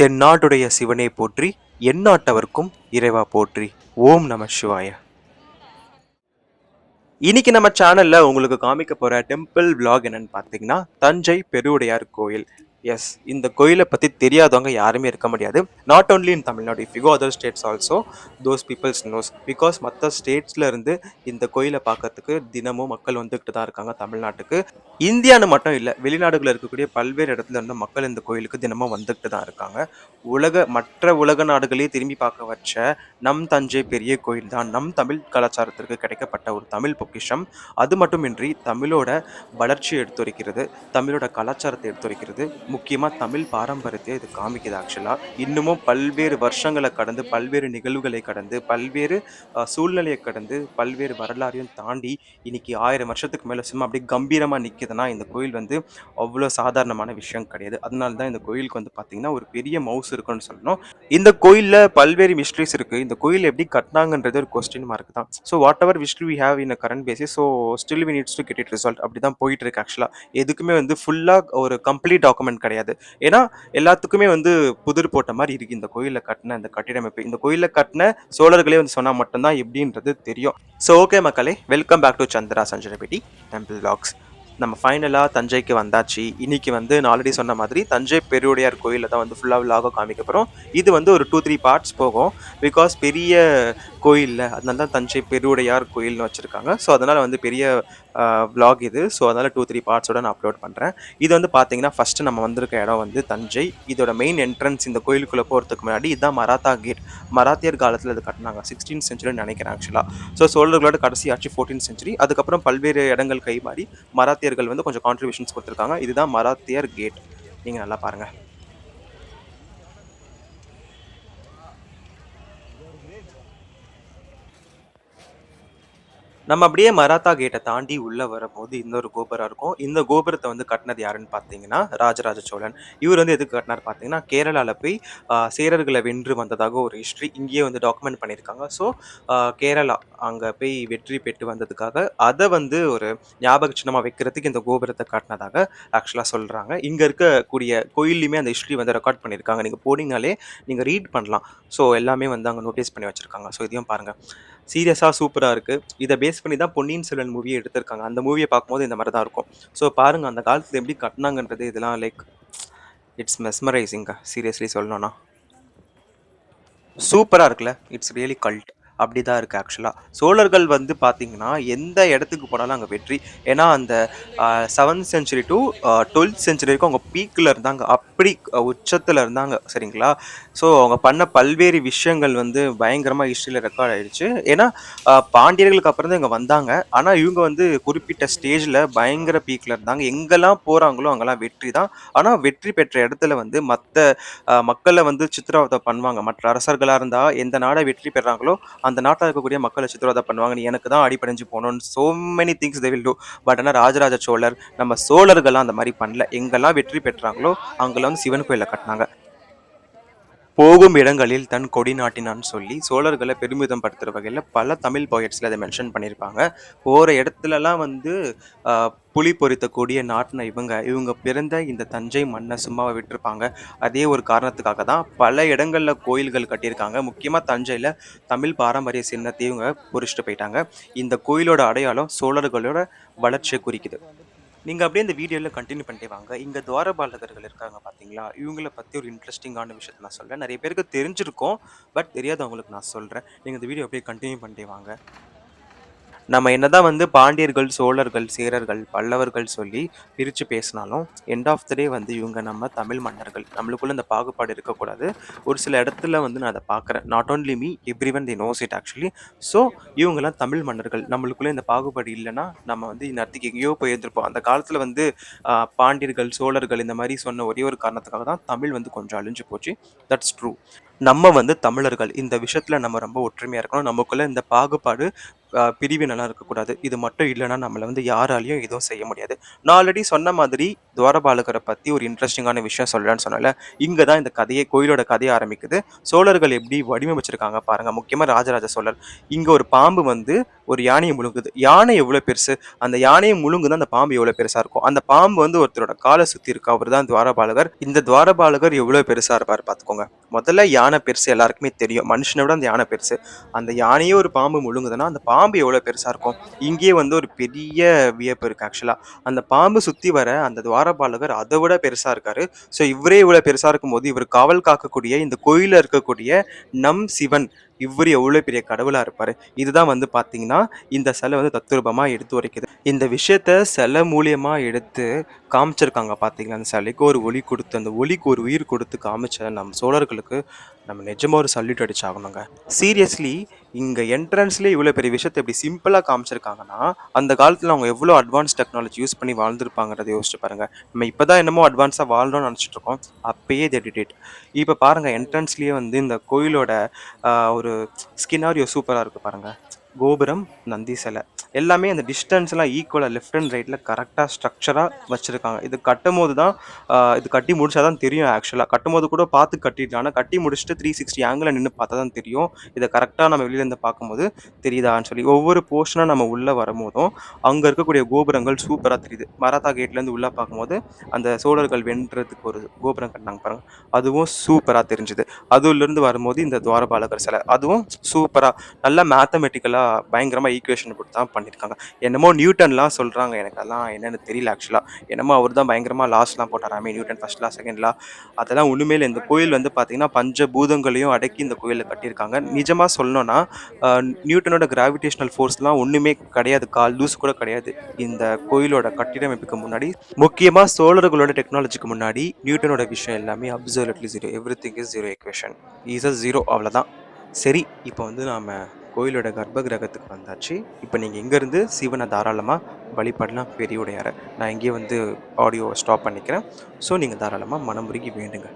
தென்னாடுடைய சிவனே போற்றி எந்நாட்டவர்க்கும் இறைவா போற்றி. ஓம் நம சிவாய. இன்னைக்கு நம்ம சேனல்ல உங்களுக்கு காமிக்க போற டெம்பிள் vlog என்னன்னு பார்த்தீங்கன்னா தஞ்சை பெருவுடையார் கோயில். எஸ் இந்த கோயிலை பற்றி தெரியாதவங்க யாருமே இருக்க முடியாது. Not only in Tamil Nadu if you other states also those peoples knows because மற்ற ஸ்டேட்ஸ்லேருந்து இந்த கோயிலை பார்க்கறதுக்கு தினமும் மக்கள் வந்துக்கிட்டு தான் இருக்காங்க தமிழ்நாட்டுக்கு. இந்தியான்னு மட்டும் இல்லை வெளிநாடுகளில் இருக்கக்கூடிய பல்வேறு இடத்துல இருந்து மக்கள் இந்த கோயிலுக்கு தினமும் வந்துக்கிட்டு தான் இருக்காங்க. உலக மற்ற உலக நாடுகளே திரும்பி பார்க்க வச்ச நம் தஞ்சை பெரிய கோயில் தான். நம் தமிழ் கலாச்சாரத்திற்கு கிடைக்கப்பட்ட ஒரு தமிழ் பொக்கிஷம். அது மட்டுமின்றி தமிழோட வளர்ச்சியை எடுத்துரைக்கிறது தமிழோட கலாச்சாரத்தை எடுத்துரைக்கிறது முக்கியமாக தமிழ் பாரம்பரியத்தை இது காமிக்குது ஆக்சுவலாக இன்னமும் பல்வேறு வருஷங்களை கடந்து பல்வேறு நிகழ்வுகளை கடந்து பல்வேறு சூழ்நிலையை கடந்து பல்வேறு வரலாறையும் தாண்டி இன்னைக்கு ஆயிரம் வருஷத்துக்கு மேலே சும்மா அப்படியே கம்பீரமாக நிற்கிதுன்னா இந்த கோயில் வந்து அவ்வளோ சாதாரணமான விஷயம் கிடையாது. அதனால தான் இந்த கோயிலுக்கு வந்து பார்த்தீங்கன்னா ஒரு பெரிய மவுஸ் இருக்குன்னு சொல்லணும். இந்த கோயிலில் பல்வேறு மிஸ்ட்ரிஸ் இருக்குது இந்த கோயில் எப்படி கட்டினாங்கன்றது ஒரு கொஸ்டின் மார்க் தான். So whatever history we have in current basis so still we needs to get it result அப்படி தான் போயிட்டு இருக்கு ஆக்சுவலாக எதுக்குமே வந்து ஃபுல்லாக ஒரு கம்ப்ளீட் டாக்குமெண்ட் கிடையாது. ஏன்னா எல்லாத்துக்குமே வந்து புதிர் போட்ட மாதிரி இருக்கு. இந்த கோயிலில் கட்டின இந்த கட்டிடமைப்பு. இந்த கோயிலில் கட்டின சோழர்களே வந்து சொன்னால் மட்டும்தான் எப்படின்றது தெரியும். ஸோ ஓகே மக்களே வெல்கம் பேக் டு சந்திரா சஞ்சனபேட்டி டெம்பிள் பிளாக்ஸ் நம்ம ஃபைனலாக தஞ்சைக்கு வந்தாச்சு. இன்னைக்கு வந்து நான் ஆல்ரெடி சொன்ன மாதிரி தஞ்சை பெருவுடையார் கோயிலில் தான் வந்து ஃபுல்லாக விலாக காமிக்க போகிறோம் இது வந்து ஒரு டூ த்ரீ பார்ட்ஸ் போகும். பிகாஸ் பெரிய கோயிலில் அதனால தான் தஞ்சை பெருவுடையார் கோயில்னு வச்சுருக்காங்க. ஸோ அதனால் வந்து பெரிய விலாக் இது. ஸோ அதனால் டூ த்ரீ பார்ட்ஸோட நான் அப்லோட் பண்ணுறேன் இது வந்து பார்த்தீங்கன்னா ஃபஸ்ட்டு நம்ம வந்திருக்க இடம் வந்து தஞ்சை. இதோட மெயின் என்ட்ரன்ஸ் இந்த கோயிலுக்குள்ளே போகிறதுக்கு முன்னாடி இதுதான் மராத்தா கேட் மராத்தியர் காலத்தில் இது கட்டினாங்க. சிக்ஸ்டீன் செஞ்சுரின்னு நினைக்கிறேன் ஆக்சுவலாக ஸோ சோழர்களோட கடைசி ஆட்சி ஃபோர்டீன் செஞ்சுரி அதுக்கப்புறம் பல்வேறு இடங்கள் கை மாறி மராத்தியர்கள் வந்து கொஞ்சம் கான்ட்ரிபியூஷன்ஸ் கொடுத்துருக்காங்க. இதுதான் மராத்தியர் கேட் நீங்கள் நல்லா பாருங்கள் நம்ம அப்படியே மராத்தா கேட்டை தாண்டி உள்ள வரும்போது இன்னொரு கோபுரம் இருக்கும். இந்த கோபுரத்தை வந்து கட்டினது யாருன்னு பார்த்தீங்கன்னா ராஜராஜ சோழன். இவர் வந்து எதுக்கு கட்டினார் பார்த்தீங்கன்னா கேரளாவில் போய் ஆஹ், சேரர்களை வென்று வந்ததாக ஒரு ஹிஸ்ட்ரி இங்கேயே வந்து டாக்குமெண்ட் பண்ணியிருக்காங்க. ஸோ கேரளா அங்கே போய் வெற்றி பெற்று வந்ததுக்காக அதை வந்து ஒரு ஞாபக சின்னமாக வைக்கிறதுக்கு இந்த கோபுரத்தை கட்டினதாக ஆக்சுவலாக சொல்கிறாங்க இங்கே இருக்கக்கூடிய கோயில்லையுமே அந்த ஹிஸ்ட்ரி வந்து ரெக்கார்ட் பண்ணியிருக்காங்க. நீங்கள் போனீங்கனாலே நீங்கள் ரீட் பண்ணலாம். ஸோ எல்லாமே வந்து அங்கே நோட்டீஸ் பண்ணி வச்சுருக்காங்க. ஸோ இதையும் பாருங்கள் சீரியஸாக சூப்பராக இருக்குது இதை பேஸ் பண்ணி தான் பொன்னியின் செல்வன் மூவியை எடுத்திருக்காங்க. அந்த மூவியை பார்க்கும்போது இந்த மாதிரி தான் இருக்கும். ஸோ பாருங்கள் அந்த காலத்தில் எப்படி கட்டினாங்கன்றது இதெல்லாம் லைக் இட்ஸ் மெஸ்மரைசிங்க சீரியஸ்லி சொல்லணும்னா. சூப்பராக இருக்குல்ல? இட்ஸ் ரியலி கல்ட் அப்படி தான் இருக்குது ஆக்சுவலாக சோழர்கள் வந்து பார்த்திங்கன்னா எந்த இடத்துக்கு போனாலும் அங்கே வெற்றி. ஏன்னா அந்த seventh century to twelfth century வரைக்கும் அவங்க பீக்கில் இருந்தாங்க. அப்படி உச்சத்தில் இருந்தாங்க. சரிங்களா? ஸோ அவங்க பண்ண பல்வேறு விஷயங்கள் வந்து பயங்கரமாக ஹிஸ்ட்ரியில் ரெக்கார்ட் ஆகிடுச்சு ஏன்னா பாண்டியர்களுக்கு அப்புறம் தான் இங்கே வந்தாங்க. ஆனால் இவங்க வந்து குறிப்பிட்ட ஸ்டேஜில் பயங்கர பீக்கில் இருந்தாங்க. எங்கெல்லாம் போகிறாங்களோ அங்கெல்லாம் வெற்றி தான். ஆனால் வெற்றி பெற்ற இடத்துல வந்து மற்ற மக்களை வந்து சித்திரவதை பண்ணுவாங்க. மற்ற அரசர்களாக இருந்தால் எந்த நாடை வெற்றி பெறாங்களோ அந்த நாட்டில் இருக்கக்கூடிய மக்களை சித்திரவதை பண்ணுவாங்க நீ எனக்கு தான் அடிப்படைஞ்சு போகணும்னு so many things they will do but ஆனால் ராஜராஜ சோழர் நம்ம சோழர்கள்லாம் அந்த மாதிரி பண்ணல. எங்கெல்லாம் வெற்றி பெற்றாங்களோ அங்கெல்லாம் வந்து சிவன் கோயிலை கட்டினாங்க. போகும் இடங்களில் தன் கொடி நாட்டினான் சொல்லி சோழர்களை பெருமிதம் படுத்துகிற வகையில் பல தமிழ் போயட்ஸில் அதை மென்ஷன் பண்ணியிருப்பாங்க. போகிற இடத்துலலாம் வந்து புலி பொறித்தக்கூடிய நாட்டின இவங்க இவங்க பிறந்த இந்த தஞ்சை மண்ணை சும்மாவை விட்டிருப்பாங்க. அதே ஒரு காரணத்துக்காக தான் பல இடங்களில் கோயில்கள் கட்டியிருக்காங்க. முக்கியமாக தஞ்சையில் தமிழ் பாரம்பரிய சின்னத்தை இவங்க பொறிச்சிட்டு போயிட்டாங்க. இந்த கோயிலோட அடையாளம் சோழர்களோட வளர்ச்சியை குறிக்குது. நீங்கள் அப்படியே இந்த வீடியோவில் கண்டினியூ பண்ணிட்டே வாங்க. இங்கே துவாரபாலகர்கள் இருக்காங்க பார்த்தீங்களா இவங்கள பற்றி ஒரு இன்ட்ரெஸ்டிங்கான விஷயத்தை நான் சொல்கிறேன் நிறைய பேருக்கு தெரிஞ்சிருக்கும் பட் தெரியாதவங்களுக்கு நான் சொல்கிறேன் நீங்கள் இந்த வீடியோ அப்படியே கண்டினியூ பண்ணிட்டே வாங்க. நம்ம என்னதான் வந்து பாண்டியர்கள் சோழர்கள் சேரர்கள் பல்லவர்கள் சொல்லி பிரித்து பேசினாலும் எண்ட் ஆஃப் த டே வந்து இவங்க நம்ம தமிழ் மன்னர்கள். நம்மளுக்குள்ள இந்த பாகுபாடு இருக்கக்கூடாது. ஒரு சில இடத்துல வந்து நான் அதை பார்க்குறேன். Not only me everyone the knows it actually so இவங்கெல்லாம் தமிழ் மன்னர்கள். நம்மளுக்குள்ளே இந்த பாகுபாடு இல்லைன்னா நம்ம வந்து இந்நேரத்துக்கு எங்கேயோ போயிருந்திருப்போம் அந்த காலத்தில் வந்து பாண்டியர்கள் சோழர்கள் இந்த மாதிரி சொன்ன ஒரே ஒரு காரணத்துக்காக தான் தமிழ் வந்து கொஞ்சம் அழிஞ்சு போச்சு. தட்ஸ் ட்ரூ நம்ம வந்து தமிழர்கள் இந்த விஷயத்தில் நம்ம ரொம்ப ஒற்றுமையாக இருக்கணும். நமக்குள்ளே இந்த பாகுபாடு பிரிவினெல்லாம் இருக்கக்கூடாது. இது மட்டும் இல்லைன்னா நம்மளை வந்து யாராலையும் எதுவும் செய்ய முடியாது. நான் ஆல்ரெடி சொன்ன மாதிரி துவாரபாலகரை பற்றி ஒரு இன்ட்ரெஸ்டிங்கான விஷயம் சொல்றேன்னு சொன்னால இங்கே தான் இந்த கதையே கோயிலோட கதையை ஆரம்பிக்குது. சோழர்கள் எப்படி வடிவமைச்சிருக்காங்க பாருங்க. முக்கியமாக ராஜராஜ சோழர். இங்கே ஒரு பாம்பு வந்து ஒரு யானையை முழுங்குது. யானை எவ்வளோ பெருசு? அந்த யானையை முழுங்குனா அந்த பாம்பு எவ்வளோ பெருசாக இருக்கும்? அந்த பாம்பு வந்து ஒருத்தரோட காலை சுற்றி இருக்கு. அவர் தான் துவாரபாலகர். இந்த துவாரபாலகர் எவ்வளோ பெருசாக இருப்பார் பார்த்துக்கோங்க. முதல்ல யானை பெருசு எல்லாருக்குமே தெரியும். மனுஷனை விட அந்த யானை பெருசு. அந்த யானையே ஒரு பாம்பு முழுங்குதுன்னா, அந்த பாம்பு எவ்வளோ பெருசாக இருக்கும்? இங்கேயே வந்து ஒரு பெரிய வியப்பு இருக்குது ஆக்சுவலாக அந்த பாம்பு சுற்றி வர அந்த பாலகர் அதை விட பெருசா இருக்காரு. ஸோ இவரே இவ்வளோ பெருசா இருக்கும்போது, இவர் காவல் காக்கக்கூடிய இந்த கோயிலில் இருக்கக்கூடிய நம் சிவன் இவரு எவ்வளோ பெரிய கடவுளா இருப்பாரு. இதுதான் வந்து பார்த்தீங்கன்னா, இந்த சிலை வந்து தத்ரூபமாக எடுத்து உரைக்குது. இந்த விஷயத்த சிலை மூலியமா எடுத்து காமிச்சிருக்காங்க பார்த்தீங்களா, அந்த சிலைக்கு ஒரு ஒளி கொடுத்து அந்த ஒளிக்கு ஒரு உயிர் கொடுத்து காமிச்ச நம் சோழர்களுக்கு நம்ம நிஜமாக ஒரு சல்யூட் அடிச்சாகணுங்க. சீரியஸ்லி இங்கே என்ட்ரன்ஸ்லேயே இவ்வளோ பெரிய விஷயத்தை இப்படி சிம்பிளாக காமிச்சிருக்காங்கன்னா, அந்த காலத்தில் அவங்க எவ்வளோ அட்வான்ஸ் டெக்னாலஜி யூஸ் பண்ணி வாழ்ந்துருப்பாங்கிறத யோசிச்சு பாருங்க. நம்ம இப்போ தான் என்னமோ அட்வான்ஸாக வாழணும்னு நினச்சிட்டு இருக்கோம். அப்பயே தே இப்போ பாருங்கள் என்ட்ரன்ஸ்லேயே வந்து இந்த கோயிலோட ஒரு ஸ்கினாரியோ சூப்பராக இருக்குது பாருங்கள் கோபுரம், நந்தி சிலை. எல்லாமே அந்த டிஸ்டன்ஸ்லாம் ஈக்குவலாக லெஃப்ட் அண்ட் ரைட்டில் கரெக்டாக ஸ்ட்ரக்சராக வச்சுருக்காங்க இது கட்டும் போது தான் இது கட்டி முடிச்சா தான் தெரியும் ஆக்சுவலா. கட்டும்போது கூட பார்த்து கட்டிடலாம். ஆனால் கட்டி முடிச்சுட்டு த்ரீ சிக்ஸ்டி ஆங்கிளில் நின்று பார்த்தா தான் தெரியும். இதை கரெக்டாக நம்ம வெளியிலேருந்து பார்க்கும்போது தெரியுதான்னு சொல்லி. ஒவ்வொரு போர்ஷனாக நம்ம உள்ளே வரும்போதும், அங்கே இருக்கக்கூடிய கோபுரங்கள் சூப்பராக தெரியுது. மராத்தா கேட்லேருந்து உள்ளே பார்க்கும்போது, அந்த சோழர்கள் வென்றதுக்கு ஒரு கோபுரம் கட்டினாங்க பாருங்க. அதுவும் சூப்பராக தெரிஞ்சுது. அதுலேருந்து வரும்போது இந்த துவாரபாலகர் சிலை. அதுவும் சூப்பராக நல்லா மேத்தமெட்டிக்கலாக பயங்கரமாக ஈக்குவேஷன் போட்டு தான் பண்ணியிருக்காங்க. என்னமோ நியூட்டன்லாம் சொல்கிறாங்க எனக்கு அதெல்லாம் என்னென்னு தெரியல ஆக்சுவலாக என்னமோ அவர் தான் பயங்கரமாக லாஸ்லாம் போட்டாராமே. Newton first law, second law. அதெல்லாம் உண்மையில் இந்த கோயில் வந்து பார்த்தீங்கன்னா, பஞ்ச பூதங்களையும் அடக்கி இந்த கோயிலில் கட்டியிருக்காங்க. நிஜமாக சொல்லணும்னா, நியூட்டனோட கிராவிடேஷனல் ஃபோர்ஸ்லாம் ஒன்றுமே கிடையாது. கால் லூஸ் கூட கிடையாது. இந்த கோயிலோட கட்டிடமைப்புக்கு முன்னாடி, முக்கியமாக சோழர்களோட டெக்னாலஜிக்கு முன்னாடி நியூட்டனோட விஷயம் எல்லாமே absolutely zero. Everything is zero equation. Is a zero அவ்வளோதான் சரி, இப்போ வந்து நாம் கோயிலோட கர்ப்ப கிரகத்துக்கு வந்தாச்சு. இப்போ நீங்கள் இங்கேருந்து சிவனை தாராளமாக வழிபடலாம் பெரியோடையார. நான் இங்கேயே வந்து ஆடியோவை ஸ்டாப் பண்ணிக்கிறேன். ஸோ நீங்கள் தாராளமாக மனமுருகி வேண்டுங்க.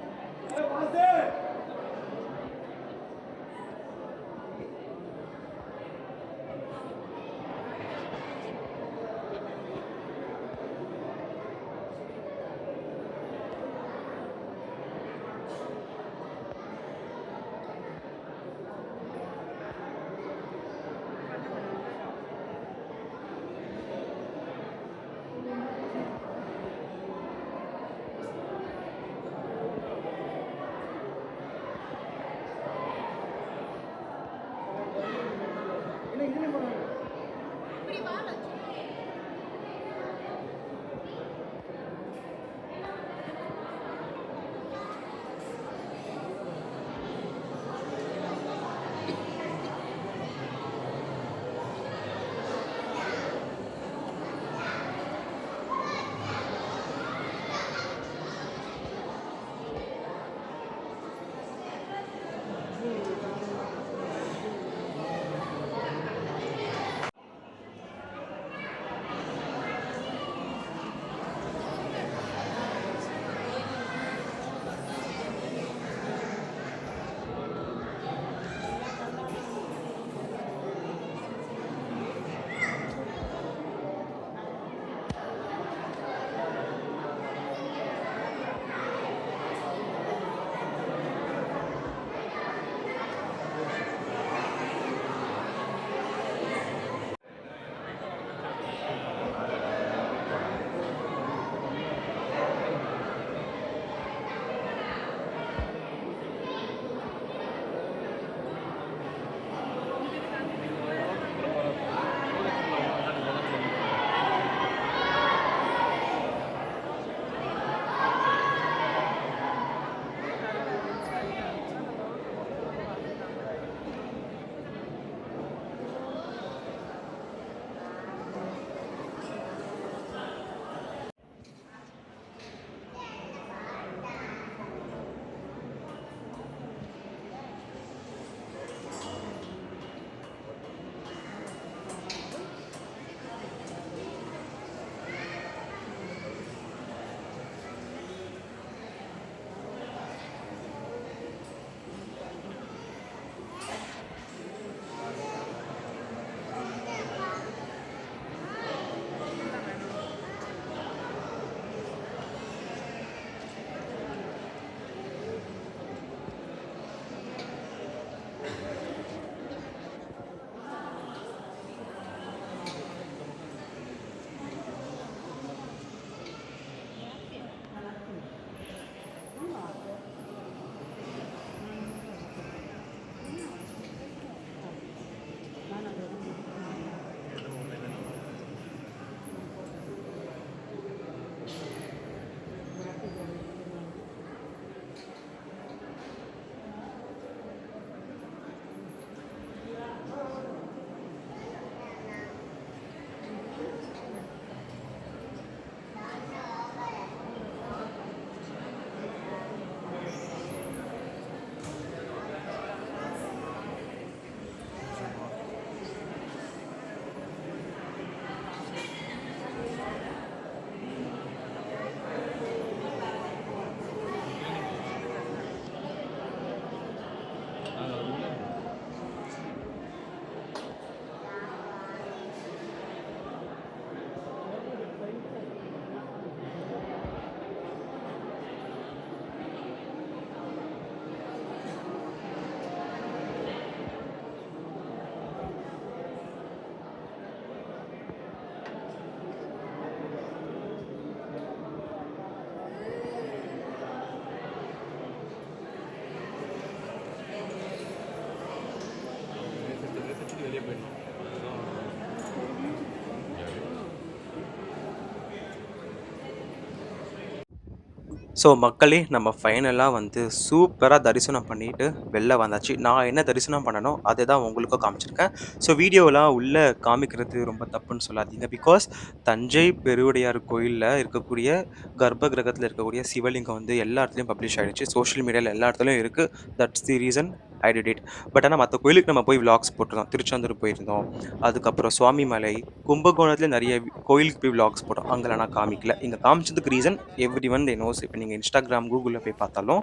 ஸோ மக்களே நம்ம ஃபைனலாக வந்து சூப்பராக தரிசனம் பண்ணிட்டு வெளில வந்தாச்சு. நான் என்ன தரிசனம் பண்ணனோ அதை தான் உங்களுக்கும் காமிச்சிருக்கேன். ஸோ வீடியோலாம் உள்ளே காமிக்கிறது ரொம்ப தப்புன்னு சொல்லாதீங்க. பிகாஸ் தஞ்சை பெருவுடையார் கோயிலில் இருக்கக்கூடிய கர்ப்ப கிரகத்தில் இருக்கக்கூடிய சிவலிங்கம் வந்து எல்லா இடத்துலையும் பப்ளிஷ் ஆகிடுச்சு சோஷியல் மீடியாவில் எல்லா இடத்துலையும் இருக்குது that's the reason I did it but ஆனால் மற்ற கோயிலுக்கு நம்ம போய் விளாக்ஸ் போட்டிருந்தோம். திருச்செந்தூர் போயிருந்தோம். அதுக்கப்புறம் சுவாமிமலை கும்பகோணத்தில் நிறைய கோயிலுக்கு போய் விளாக்ஸ் போட்டோம். அங்கெல்லாம் நான் காமிக்கல. இங்கே காமிச்சதுக்கு reason every one they knows இப்போ நீங்கள் இன்ஸ்டாகிராம் கூகுளில் போய் பார்த்தாலும்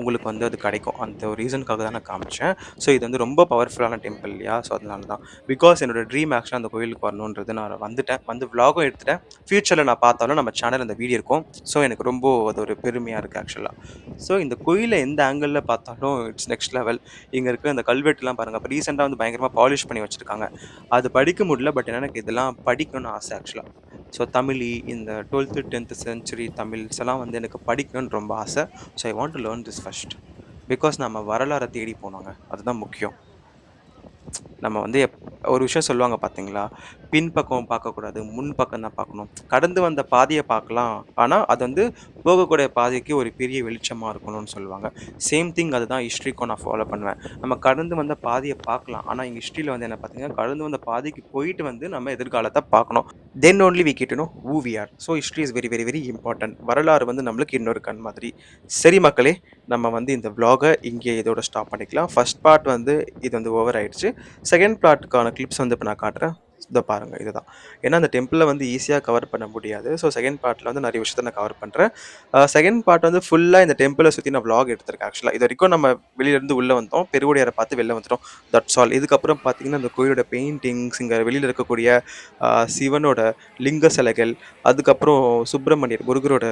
உங்களுக்கு வந்து அது கிடைக்கும். அந்த ஒரு ரீசனுக்காக தான் நான் காமிச்சேன். ஸோ இது வந்து ரொம்ப பவர்ஃபுல்லான டெம்பிள் இல்லையா ஸோ அதனால தான் பிகாஸ் என்னோட ட்ரீம் ஆக்சுவலாக அந்த கோயிலுக்கு வரணுன்றது நான் வந்துட்டேன். வந்து விளாகும் எடுத்துட்டேன். ஃப்யூச்சரில் நான் பார்த்தாலும் நம்ம சேனல் அந்த வீடியோ இருக்கும். ஸோ எனக்கு ரொம்ப அது ஒரு பெருமையாக இருக்குது ஆக்சுவலாக ஸோ இந்த கோயிலை எந்த ஆங்கிளில் பார்த்தாலும் இட்ஸ் நெக்ஸ்ட் லெவல் இங்கே இருக்க இந்த கல்வெட்டுலாம் பாருங்கள் இப்போ ரீசெண்டாக வந்து பயங்கரமாக பாலிஷ் பண்ணி வச்சுருக்காங்க. அது படிக்க முடியல பட் எனக்கு இதெல்லாம் படிக்கணும்னு ஆசை ஆக்சுவலாக ஸோ தமிழி இந்த டுவெல்த்து டென்த்து செஞ்சுரி தமிழ்ஸ் எல்லாம் வந்து எனக்கு படிக்கணும்னு ரொம்ப ஆசை. So I want to learn this first because நம்ம வரலாறை தேடி போனோங்க. அதுதான் முக்கியம். நம்ம வந்து எப் ஒரு விஷயம் சொல்லுவாங்க பார்த்தீங்களா பின்பக்கம் பார்க்கக்கூடாது முன் பக்கம் தான் பார்க்கணும். கடந்து வந்த பாதையை பார்க்கலாம். ஆனால் அது வந்து போகக்கூடிய பாதைக்கு ஒரு பெரிய வெளிச்சமாக இருக்கணும்னு சொல்லுவாங்க. சேம் திங் அதுதான் ஹிஸ்ட்ரிக்கும் நான் ஃபாலோ பண்ணுவேன். நம்ம கடந்து வந்த பாதையை பார்க்கலாம். ஆனால் எங்கள் ஹிஸ்ட்ரியில் வந்து என்ன பார்த்தீங்கன்னா கடந்து வந்த பாதைக்கு போயிட்டு வந்து நம்ம எதிர்காலத்தை பார்க்கணும். Then only we get to know who we so history is very very very important வரலாறு வந்து நம்மளுக்கு இன்னொரு கண் மாதிரி. சரி மக்களே நம்ம வந்து இந்த vlog-அ இங்கே இதோட ஸ்டாப் பண்ணிக்கலாம். ஃபர்ஸ்ட் பார்ட் வந்து இது வந்து ஓவர் ஆயிடுச்சு. செகண்ட் பிளாட்டுக்கான கிளிப்ஸ் வந்து இப்போ நான் காட்டுறேன். இதை பாருங்கள் இதுதான். ஏன்னா அந்த டெம்பிளில் வந்து ஈஸியாக கவர் பண்ண முடியாது. ஸோ செகண்ட் பார்ட்டில் வந்து நிறைய விஷயத்த நான் கவர் பண்ணுறேன் செகண்ட் பார்ட் வந்து ஃபுல்லாக இந்த டெம்பிளை சுற்றி நான் ப்ளாக் எடுத்திருக்கேன் ஆக்சுவலாக இது வரைக்கும் நம்ம வெளியிலேருந்து உள்ளே வந்தோம். பெருவுடையாரை பார்த்து வெளில வந்துட்டோம். தட்ஸ் ஆல் இதுக்கப்புறம் பார்த்தீங்கன்னா அந்த கோயிலோட பெயிண்டிங்ஸ் இங்கே வெளியில் இருக்கக்கூடிய சிவனோட லிங்க சிலைகள் அதுக்கப்புறம் சுப்பிரமணியர் முருகரோட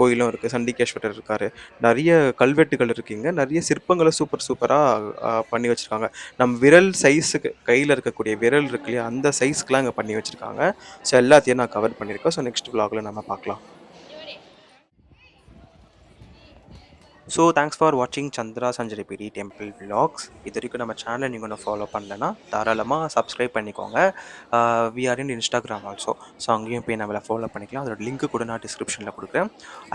கோயிலும் இருக்குது சண்டிகேஸ்வரர் இருக்கார். நிறைய கல்வெட்டுகள் இருக்குங்க. நிறைய சிற்பங்களை சூப்பர் சூப்பராக பண்ணி வச்சுருக்காங்க. நம்ம விரல் சைஸுக்கு கையில் இருக்கக்கூடிய விரல் இருக்கு இல்லையா அந்த சைஸ் சைஸ்க்குலாம் இங்கே பண்ணி வச்சுருக்காங்க. ஸோ எல்லாத்தையும் நான் கவர் பண்ணியிருக்கேன். ஸோ நெக்ஸ்ட் விலாகில் நம்ம பார்க்கலாம். ஸோ தேங்க்ஸ் ஃபார் வாட்சிங் சந்திரா சஞ்சரிபிரி டெம்பிள் விலாக்ஸ் இது வரைக்கும் நம்ம சேனலை நீங்கள் ஒன்று ஃபாலோ பண்ணலன்னா தாராளமாக சப்ஸ்கிரைப் பண்ணிக்கோங்க. We are in Instagram also so அங்கேயும் போய் நம்மளை ஃபாலோ பண்ணிக்கலாம். அதோட லிங்க் கூட நான் டிஸ்கிரிப்ஷனில் கொடுக்குறேன்.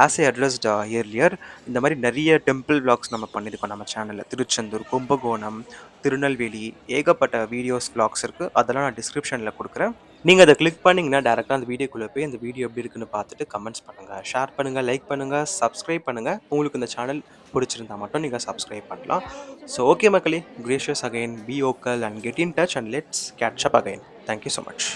ஆஸ் ஏ அட்ரஸ்ட் இயர்லியர் இந்த மாதிரி நிறைய டெம்பிள் விலாக்ஸ் நம்ம பண்ணியிருக்கோம் நம்ம சேனலில் திருச்செந்தூர் கும்பகோணம் திருநெல்வேலி ஏகப்பட்ட வீடியோஸ் vlogs இருக்குது அதெல்லாம் நான் டிஸ்கிரிப்ஷனில் கொடுக்குறேன். நீங்கள் அதை கிளிக் பண்ணிங்கன்னா டேரெக்டாக அந்த வீடியோக்குள்ளே போய் அந்த வீடியோ எப்படி இருக்குன்னு பார்த்துட்டு கமெண்ட்ஸ் பண்ணுங்கள் ஷேர் பண்ணுங்கள் லைக் பண்ணுங்கள் சப்ஸ்கிரைப் பண்ணுங்கள் உங்களுக்கு இந்த சேனல் பிடிச்சிருந்தா மட்டும் நீங்கள் சப்ஸ்கிரைப் பண்ணலாம். ஸோ ஓகே மக்களே. Gracious again be vocal and get in touch and let's catch up again thank you so much